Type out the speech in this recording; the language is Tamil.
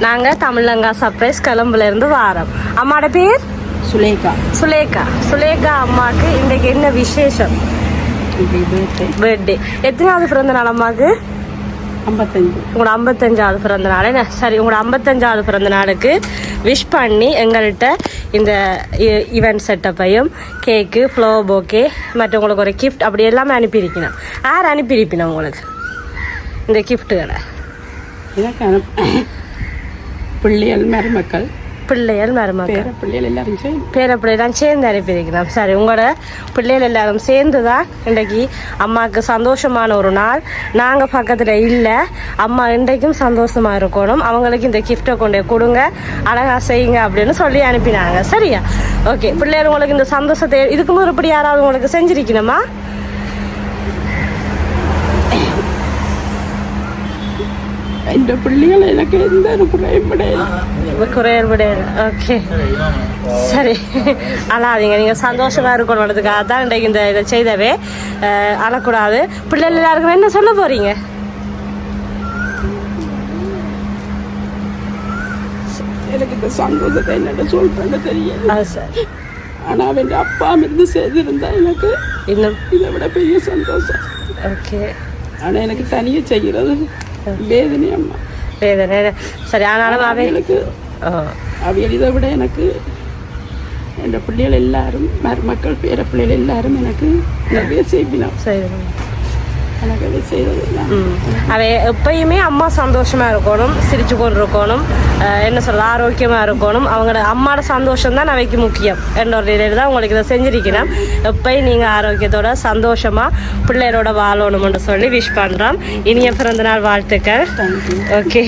நாங்கள் தமிழங்கா சர்ப்ரைஸ் கொழம்புலேருந்து வாரோம். அம்மாவோட பேர்? சுலேகா. சுலேகா. சுலேகா அம்மாவுக்கு இன்றைக்கு என்ன விசேஷம். பர்த்டே எத்தனாவது பிறந்த நாள் அம்மாவுக்கு ஐம்பத்தஞ்சு. உங்களோட ஐம்பத்தஞ்சாவது பிறந்த நாள். என்ன? சரி உங்களோட ஐம்பத்தஞ்சாவது பிறந்த நாளுக்கு விஷ் பண்ணி எங்கள்கிட்ட இந்த ஈவெண்ட் செட்டப்பையும் கேக்கு ஃப்ளவர் போக்கே மற்ற உங்களுக்கு ஒரு கிஃப்ட் அப்படி எல்லாமே அனுப்பியிருக்கணும். யார் அனுப்பியிருப்பினா உங்களுக்கு? இந்த கிஃப்ட்டுகளை அனுப்ப பிள்ளைகள் மருமக்கள். பிள்ளைகள் மருமக்கள். பேர பிள்ளைகள் எல்லாரும் சேர்ந்து பேரப்பிள்ளைலாம் சேர்ந்து அனுப்பியிருக்கிறோம் சரி உங்களோட பிள்ளைகள் எல்லாரும் சேர்ந்து தான் இன்றைக்கு அம்மாவுக்கு சந்தோஷமான ஒரு நாள். நாங்கள் பக்கத்தில் இல்லை. அம்மா இன்றைக்கும் சந்தோஷமாக இருக்கணும். அவங்களுக்கு இந்த கிஃப்ட்டை கொண்டு கொடுங்க. அழகாக செய்யுங்க அப்படின்னு சொல்லி அனுப்பினாங்க. சரியா? ஓகே பிள்ளைகள் உங்களுக்கு இந்த சந்தோஷத்தை இதுக்கு முதல் இப்படி யாராவது உங்களுக்கு செஞ்சிருக்கணுமா? എൻ്റെ பிள்ளைகள் எனக்கு எந்த ஒரு குறையும் கிடையாது குறையல் ஓகே சரி அழாதீங்க நீங்கள் சந்தோஷமாக இருக்கணுன்றதுக்காக தான் இன்றைக்கு இந்த இதை செய்தவே அஹ், அழக்கூடாது பிள்ளைகள் எல்லாருக்கும் என்ன சொல்ல போகிறீங்க எனக்கு இந்த சந்தோஷத்தை என்னென்ன சொல்றேன்னு தெரியல அது சரி ஆனா அவன் அப்பா இருந்து செய்திருந்தா எனக்கு இன்னும் இதை விட பெரிய சந்தோஷம் ஓகே ஆனா எனக்கு தனியே செய்கிறது வேதனை அம்மா வேதனை சரி ஆனாலும் அவை எனக்கு ஓ அவியல் இதை விட எனக்கு என் பிள்ளைகள் எல்லாரும் மருமக்கள் பேர பிள்ளைகள் எல்லாரும் எனக்கு நிறைய செய்வினோம் சரி எனக்கு அதை எப்பயுமே அம்மா சந்தோஷமாக இருக்கணும் சிரிச்சு கொண்டு இருக்கணும் என்ன சொல்ல ஆரோக்கியமாக இருக்கணும். அவங்களோட அம்மாவோட சந்தோஷம் தான் அவைக்கு முக்கியம். என்ற ஒரு நிலையில் தான் உங்களுக்கு இதை செஞ்சிருக்கணும் எப்பயும் நீங்கள் ஆரோக்கியத்தோட சந்தோஷமாக பிள்ளைகளோட வாழணும்னு சொல்லி விஷ் பண்ணுறோம் இனிய பிறந்தநாள் வாழ்த்துக்கள். ஓகே